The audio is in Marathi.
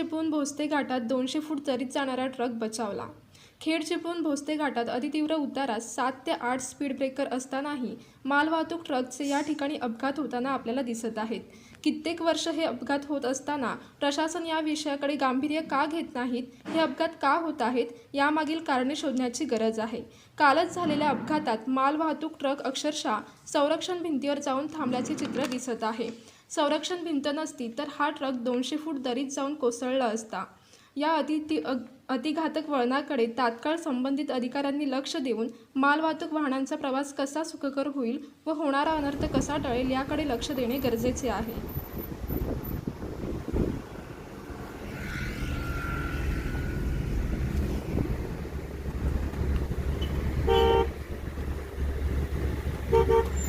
चिपळून भोसते घाटात दोनशे फूट चरीत जाणारा ट्रक बचावला. खेड चिपळूण भोसते घाटात अतितीव्र उतारात सात ते आठ स्पीड ब्रेकर असतानाही मालवाहतूक ट्रकचे या ठिकाणी अपघात होताना आपल्याला दिसत आहेत. कित्येक वर्ष हे अपघात होत असताना प्रशासन या विषयाकडे गांभीर्य का घेत नाहीत? हे अपघात का होत आहेत? यामागील कारणे शोधण्याची गरज आहे. कालच झालेल्या अपघातात मालवाहतूक ट्रक अक्षरशः संरक्षण भिंतीवर जाऊन थांबल्याचे चित्र दिसत आहे. संरक्षण भिंत नसती तर हा ट्रक दोनशे फूट दरीत जाऊन कोसळला असता या अति ती अतिघातक वळणाकडे तात्काळ संबंधित अधिकाऱ्यांनी लक्ष देऊन मालवाहतूक वाहनांचा प्रवास कसा सुखकर होईल व होणारा अनर्थ कसा टळेल याकडे लक्ष देणे गरजेचे आहे Thank you.